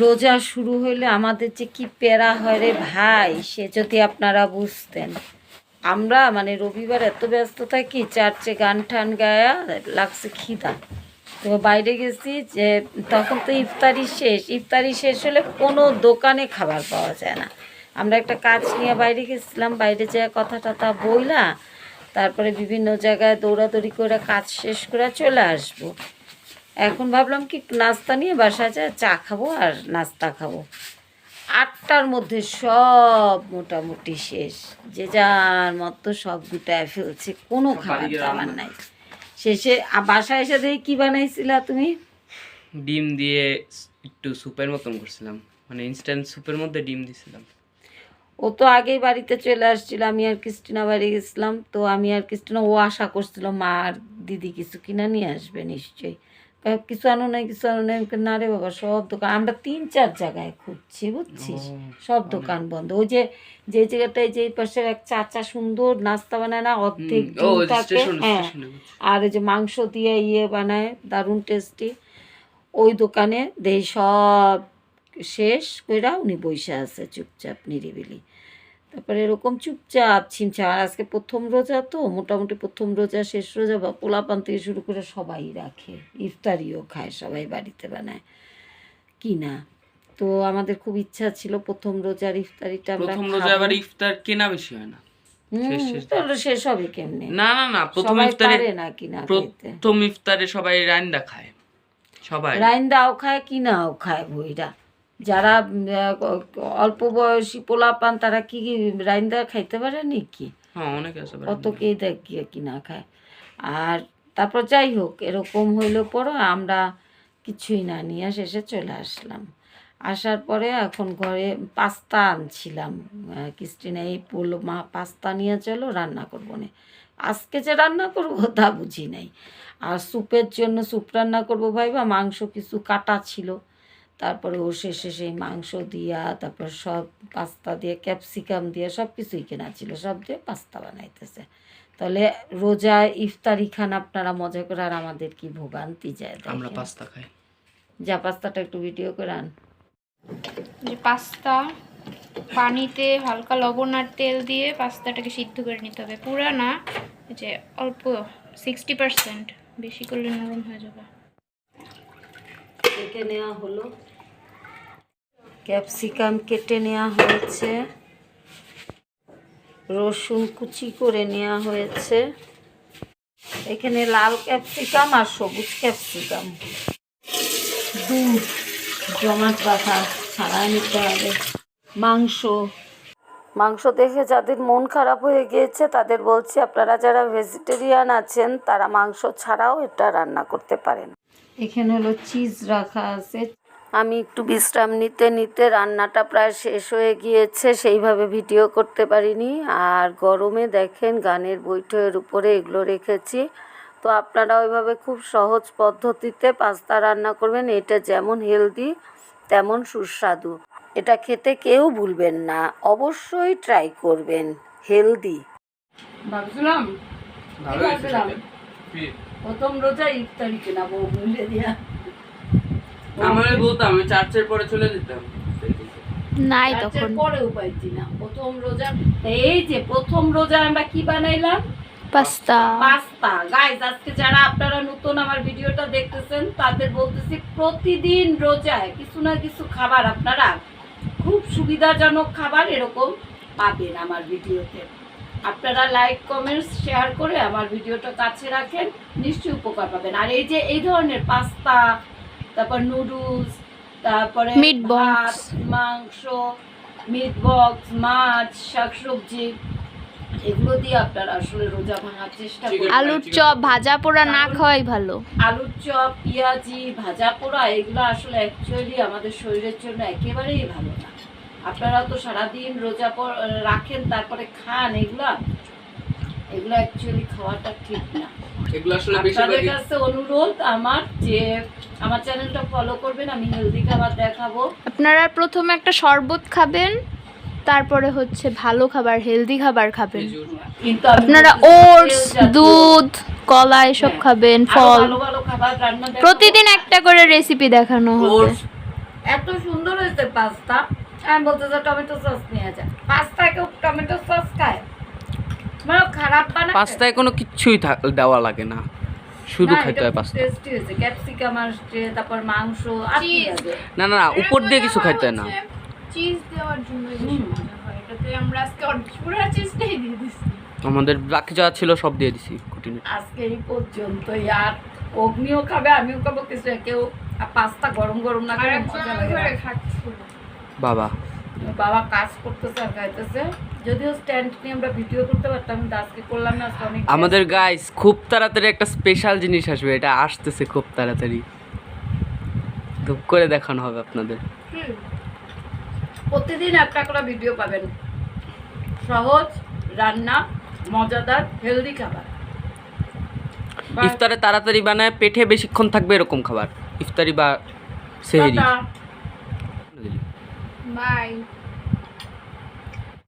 রোজা শুরু হইলে আমাদের যে কি প্যারা হয় রে ভাই, সে যদি আপনারা বুঝতেন। আমরা মানে রবিবার এত ব্যস্ত থাকি, চার্চে গান টান গায়া লাগছে খিদা। তো বাইরে গেছি যে তখন তো ইফতারি শেষ। ইফতারি শেষ হলে কোনো দোকানে খাবার পাওয়া যায় না। আমরা একটা কাজ নিয়ে বাইরে গেছিলাম, বাইরে যেয়ে কথা টথা বইলা, তারপরে বিভিন্ন জায়গায় দৌড়াদৌড়ি করে কাজ শেষ করে চলে আসব। এখন ভাবলাম কি নাস্তা নিয়ে বাসায় যা চা খাব আর নাস্তা খাব। আটটার মধ্যে সব মোটামুটি শেষ। যে যার মতো সব গুটায় ফেলছে কোনো খাবার দাবার নাই। শেষে বাসায় এসে দেখি কি বানাইছিলা তুমি? ডিম দিয়ে একটু স্যুপের মতন করছিলাম। মানে ইনস্ট্যান্ট স্যুপের মধ্যে ডিম দিছিলাম। ও তো আগেই বাড়িতে চলে আসছিল আমি আর ক্রিস্টিনা বাড়ি গেছিলাম। তো আমি আর ক্রিস্টিনা ও আশা করছিল মা আর দিদি কিছু কিনা নিয়ে আসবে নিশ্চয়ই। কিছু আনো নাই কিছু আনো নাই। না রে বাবা সব দোকান আমরা তিন চার জায়গায় খুঁজছি বুঝছিস? সব দোকান বন্ধ। ওই যে যে জায়গাটায় যে পাশের এক চাচা সুন্দর নাস্তা বানায় না অর্ধেক থাকে হ্যাঁ। আর এই যে মাংস দিয়ে ইয়ে বানায় দারুণ টেস্টি ওই দোকানে দেই সব শেষ কইরা উনি বইসা আছে চুপচাপ নিরিবিলি। তারপরে এরকম চুপচাপ ছিমছাম। আর আজকে প্রথম রোজা তো মোটামুটি প্রথম রোজা শেষ রোজা বা পোলাপান থেকে শুরু করে সবাই রাখে। ইফতারিও খায় সবাই বাড়িতে বানায়। কি না? তো আমাদের খুব ইচ্ছা ছিল প্রথম রোজার ইফতারিটা আমরা প্রথম রোজা আবার ইফতার কেনা বেশি হয় না। হুম, শেষ শেষ। তাহলে শেষ হবে কেমনে? না না না প্রথম ইফতারে না কিনা প্রথম ইফতারে সবাই রান্না খায়। সবাই। রাইন্দাও খায় কিনাও খায় বইরা। যারা অল্প বয়সী পোলা পান তারা কি কি রাইন্দা খাইতে পারে নাকি? হ্যাঁ আবার কত কে দেখ কিনা খায়। আর তারপর যাই হোক এরকম হইলে পরে আমরা কিছুই না নিয়ে শেষে চলে আসলাম। আসার পরে এখন ঘরে পাস্তা আনছিলাম ক্রিস্টিনা এই বলল মা পাস্তা নিয়ে চলো রান্না করব না। আজকে যে রান্না করব তা বুঝি নাই। আর স্যুপের জন্য স্যুপ রান্না করব ভাইবা মাংস কিছু কাটা ছিল। তারপরে ও শেষে সেই মাংস দিয়া তারপর সব পাস্তা দিয়ে ক্যাপসিকাম দিয়ে সব কিছুই কেনা ছিল। সব দিয়ে পাস্তা বানাইতেছে। তাহলে রোজা ইফতারি খান আপনারা মজা করে আর আমাদের কি ভোগান্তি যায় আমরা পাস্তা খাই। যা পাস্তাটা একটু ভিডিও করে আন। যে পাস্তা পানিতে হালকা লবণ আর তেল দিয়ে পাস্তাটাকে সিদ্ধ করে নিতে হবে। পুরা না যে অল্প সিক্সটি পার্সেন্ট বেশি করলে নরম হয়ে যাবে। কেটে নেওয়া হলো। ক্যাপসিকাম কেটে নেওয়া হয়েছে। রসুন কুচি করে নেওয়া হয়েছে। এখানে লাল ক্যাপসিকাম আর সবুজ ক্যাপসিকাম। দুধ জমাট বাঁধা ছাড়াই নিতে হবে। মাংস। মাংস দেখে যাদের মন খারাপ হয়ে গিয়েছে, তাদের বলছি, আপনারা যারা ভেজিটেরিয়ান আছেন, তারা মাংস ছাড়াও এটা রান্না করতে পারেন। এখানে হলো চিজ রাখা আছে। আমি একটু বিশ্রাম নিতে নিতে রান্নাটা প্রায় শেষ হয়ে গিয়েছে সেইভাবে ভিডিও করতে পারিনি। আর গরমে দেখেন গানের বৈঠের উপরে এগুলো রেখেছি। তো আপনারা ওইভাবে খুব সহজ পদ্ধতিতে পাস্তা রান্না করবেন এটা যেমন হেলদি তেমন সুস্বাদু। এটা খেতে কেউ ভুলবেন না অবশ্যই ট্রাই করবেন হেলদি ভাবছিলাম? প্রথম রোজা ইফতারি কেনা বউ দিয়া। আমার বলতাম আমি চার্চের পরে চলে যেতাম। নাই তখন। পাইছি না প্রথম রোজা। এই যে প্রথম রোজা আমরা কি বানাইলাম? পাস্তা। পাস্তা। গাইজ আজকে যারা আপনারা নতুন আমার ভিডিওটা দেখতেছেন তাদের বলতেছি প্রতিদিন রোজায় কিছু না কিছু খাবার আপনারা খুব সুবিধাজনক খাবার এরকম পাবেন আমার ভিডিওতে। আপনারা লাইক কমেন্টস শেয়ার করে আমার ভিডিওটা কাছে রাখেন নিশ্চয়ই উপকার পাবেন। আর এই যে এই ধরনের পাস্তা তারপর নুডলস তারপরে. ভাত, মাংস মিট বক্স মাছ শাকসবজি এগুলো দিয়ে আপনারা আসলে রোজা ভাঙার চেষ্টা করবেন। আলুর চপ ভাজা পোড়া না খাওয়াই ভালো। আলুর চপ পেঁয়াজি ভাজা পোড়া এগুলো আসলে অ্যাকচুয়ালি আমাদের শরীরের জন্য একেবারেই ভালো না। আপনারা তো সারাদিন রোজা পর- রাখেন তারপরে খান এগুলা এগুলো অ্যাকচুয়ালি খাওয়াটা ঠিক না। এগুলো আসলে আপনাদের কাছে অনুরোধ আমার যে আমার চ্যানেলটা ফলো করবেন আমি হেলদি খাবার দেখাবো। আপনারা প্রথমে একটা শরবত খাবেন তারপরে হচ্ছে ভালো খাবার হেলদি খাবার খাবেন। কিন্তু আপনারা ওটস দুধ কলা এসব হ্যাঁ। খাবেন ফল। ভালো ভালো খাবার প্রতিদিন একটা করে রেসিপি দেখানো হবে। এত সুন্দর হয়েছে পাস্তা। আমি বলতে যে টমেটো সস নিয়ে যা। পাস্তায় কেউ টমেটো সস খায়? মানে খারাপ বানায়? পাস্তায় কোনো কিছুই থাক- দেওয়া লাগে না। শুধু খাইতে হয় পাস্তা। টেস্টি হয়েছে। ক্যাপসিকাম আসছে তারপর মাংস? না না না উপর দিয়ে কিছু খাইতে না। চিজ দেওয়ার জন্য এটাতে আমরা আজকে অর্ধ- পুরো চিজটাই দিয়ে দিচ্ছি। আমাদের বাকি যা ছিল সব দিয়ে দিছি কুটিনে আজকে এই পর্যন্ত আর অগ্নিও খাবে আমিও খাব কিছু কেউ আর পাস্তা গরম গরম না করে মজা লাগে বাবা। বাবা কাজ করতেছে আর খাইতেছে যদিও স্ট্যান্ড নিয়ে আমরা ভিডিও করতে পারতাম কিন্তু আজকে করলাম না আজকে অনেক আমাদের গাইস খুব তাড়াতাড়ি একটা স্পেশাল জিনিস আসবে এটা আসতেছে খুব তাড়াতাড়ি। ধূপ করে দেখানো হবে আপনাদের। প্রতিদিন একটা করে ভিডিও পাবেন। সহজ রান্না মজাদার হেলদি খাবার। ইফতারে তাড়াতাড়ি বানায় পেটে বেশিক্ষণ থাকবে এরকম খাবার। ইফতারি বা সেহেরি। Bye.